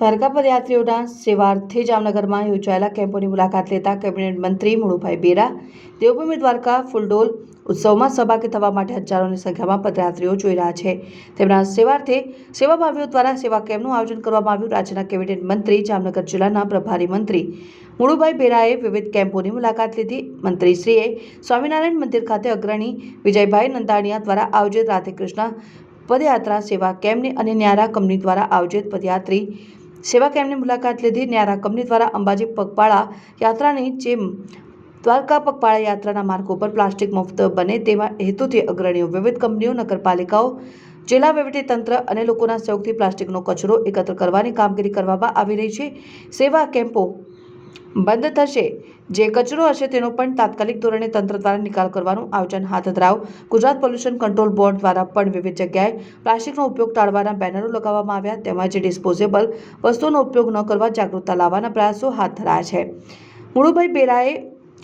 દ્વારકા પદયાત્રીઓના સેવાર્થે જામનગરમાં યોજાયેલા કેમ્પોની મુલાકાત લેતા કેબિનેટ મંત્રી મુળુભાઈ બેરા, દેવભૂમિ દ્વારકા ફૂલડોલ ઉત્સવમાં સહભાગી થવા માટે હજારોની સંખ્યામાં પદયાત્રીઓ જોઈ રહ્યા છે. તેમના સેવાર્થે સેવાભાવીઓ દ્વારા સેવા કેમ્પનું આયોજન કરવામાં આવ્યું. રાજ્યના કેબિનેટ મંત્રી, જામનગર જિલ્લાના પ્રભારી મંત્રી મુળુભાઈ બેરાએ વિવિધ કેમ્પોની મુલાકાત લીધી. મંત્રીશ્રીએ સ્વામિનારાયણ મંદિર ખાતે અગ્રણી વિજયભાઈ નંદાણીયા દ્વારા આયોજિત રાધેકૃષ્ણ પદયાત્રા સેવા કેમ્પની અને ન્યારા કંપની દ્વારા આયોજિત પદયાત્રી સેવા કેમ્પની મુલાકાત લીધી ન્યારા કંપની દ્વારા અંબાજી પગપાળા યાત્રાની જેમ દ્વારકા પગપાળા યાત્રાના માર્ગો પર પ્લાસ્ટિક મુક્ત બને તેવા હેતુથી અગ્રણીઓ વિવિધ કંપનીઓ, નગરપાલિકાઓ, જિલ્લા તંત્ર અને લોકોના સહયોગથી પ્લાસ્ટિકનો કચરો એકત્ર કરવાની કામગીરી કરવામાં આવી રહી છે. સેવા કેમ્પો બંધ થશે. જે કચરો હશે તેનો પણ તાત્કાલિક ધોરણે તંત્ર દ્વારા નિકાલ કરવાનું આયોજન હાથ ધરાવ. ગુજરાત પોલ્યુશન કંટ્રોલ બોર્ડ દ્વારા પણ વિવિધ જગ્યાએ પ્લાસ્ટિકનો ઉપયોગ ટાળવાના બેનરો લગાવવામાં આવ્યા, તેમજ ડિસ્પોઝેબલ વસ્તુઓનો ઉપયોગ ન કરવા જાગૃતતા લાવવાના પ્રયાસો હાથ ધરાયા છે. મુળુભાઈ બેરાએ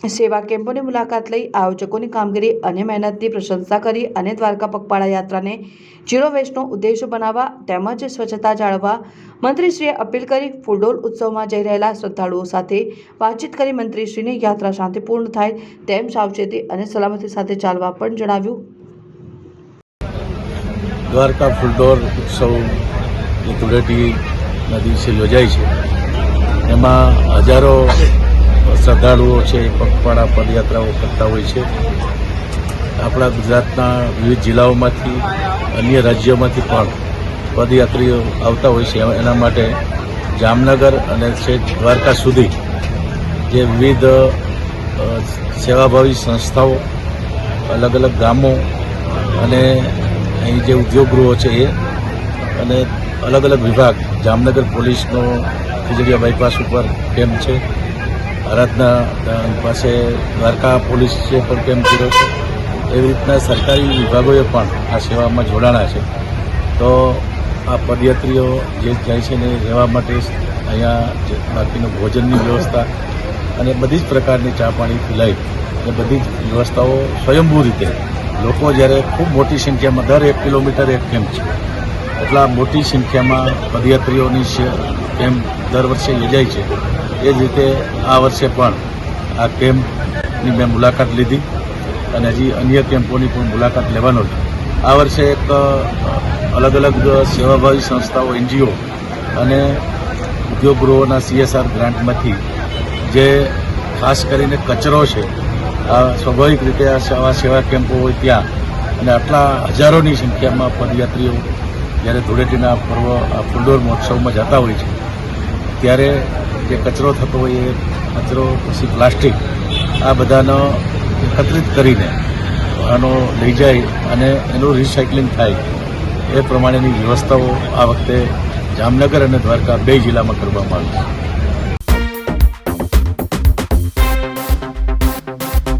સેવા કેમ્પોની મુલાકાત લઈ આયોજકોની કામગીરી અને મહેનતની પ્રશંસા કરી અને દ્વારકા પગપાળા યાત્રાને ઝીરો વેસ્ટનો ઉદ્દેશ બનાવવા તેમજ સ્વચ્છતા જાળવવા મંત્રીશ્રીએ અપીલ કરી ફૂલડોલ ઉત્સવમાં જઈ રહેલા શ્રદ્ધાળુઓ સાથે વાતચીત કરી મંત્રીશ્રીને યાત્રા શાંતિપૂર્ણ થાય તેમ સાવચેતી અને સલામતી સાથે ચાલવા પણ જણાવ્યું. દ્વારકા ફૂલડોર ઉત્સવ ધૂળેટીના દિવસે યોજાય છે. એમાં હજારો શ્રદ્ધાળુઓ છે એ પગપાળા પદયાત્રાઓ કરતા હોય છે. આપણા ગુજરાતના વિવિધ જિલ્લાઓમાંથી, અન્ય રાજ્યોમાંથી પણ પદયાત્રીઓ આવતા હોય છે. એના માટે જામનગર અને છેક દ્વારકા સુધી જે વિવિધ સેવાભાવી સંસ્થાઓ અલગ અલગ ગામો અને અહીં જે ઉદ્યોગગૃહો છે એ અને અલગ અલગ વિભાગ, જામનગર પોલીસનો ખીજડીયા બાયપાસ ઉપર કેમ્પ છે. આરાધના પાસે દ્વારકા પોલીસ પણ કેમ્પ કર્યો છે? એવી રીતના સરકારી વિભાગોએ પણ આ સેવામાં જોડાણા છે. તો આ પદયાત્રીઓ જે જાય છે ને રહેવા માટે અહીંયા બાકીનું ભોજનની વ્યવસ્થા અને બધી જ પ્રકારની ચા પાણી પીલાઈ અને બધી જ વ્યવસ્થાઓ સ્વયંભૂ રીતે. લોકો જ્યારે ખૂબ મોટી સંખ્યામાં, દર એક કિલોમીટર એક કેમ્પ છે. એટલા મોટી સંખ્યામાં પદયાત્રીઓની કેમ્પ દર વર્ષે યોજાય છે. એ જ રીતે આ વર્ષે પણ આ કેમ્પની મેં મુલાકાત લીધી અને હજી અન્ય કેમ્પોની પણ મુલાકાત લેવાનો છે. આ વર્ષે એક અલગ અલગ સેવાભાવી સંસ્થાઓ, એનજીઓ અને ઉદ્યોગગૃહોના સીએસઆર ગ્રાન્ટમાંથી જે ખાસ કરીને કચરો છે, આ સ્વાભાવિક રીતે આ સેવા કેમ્પો હોય ત્યાં અને આટલા હજારોની સંખ્યામાં પદયાત્રીઓ જ્યારે ધૂળેટીના પર્વ, આ ફુલડોર મહોત્સવમાં જતા હોય છે ત્યારે જે કચરો થતો હોય એ કચરો, પછી પ્લાસ્ટિક, આ બધાનો એકત્રિત કરીને આનો લઈ જાય અને એનું રિસાયકલિંગ થાય. એ પ્રમાણેની વ્યવસ્થાઓ આ વખતે જામનગર અને દ્વારકા બે જિલ્લામાં કરવામાં આવી છે.